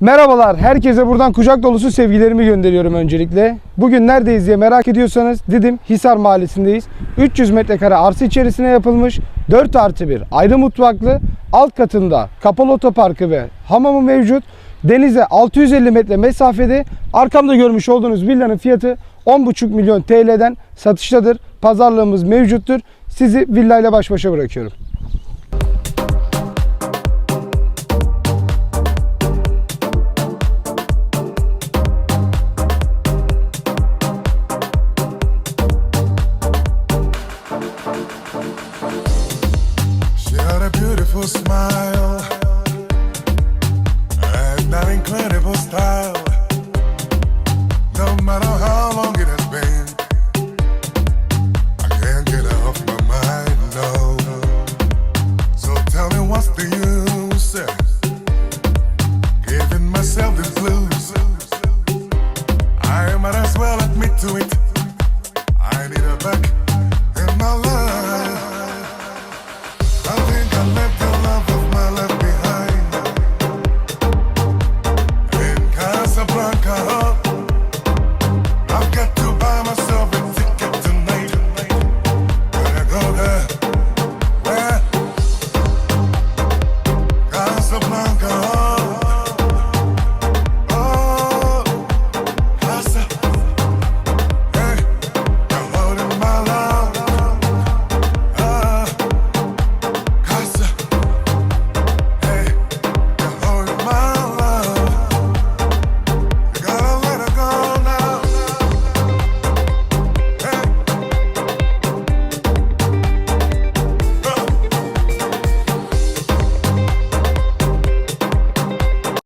Merhabalar, herkese buradan kucak dolusu sevgilerimi gönderiyorum öncelikle. Bugün neredeyiz diye merak ediyorsanız Didim Hisar Mahallesi'ndeyiz. 300 metrekare arsa içerisine yapılmış 4 artı 1 ayrı mutfaklı, alt katında kapalı otoparkı ve hamamı mevcut. Denize 650 metre mesafede arkamda görmüş olduğunuz villanın fiyatı 10,5 milyon TL'den satıştadır. Pazarlığımız mevcuttur. Sizi villayla baş başa bırakıyorum. beautiful smile and that incredible style. No matter how long it has been, I can't get it off my mind. No. So tell me what's the use giving myself the blues? I might as well admit to it. I need a back in my life. I think I left.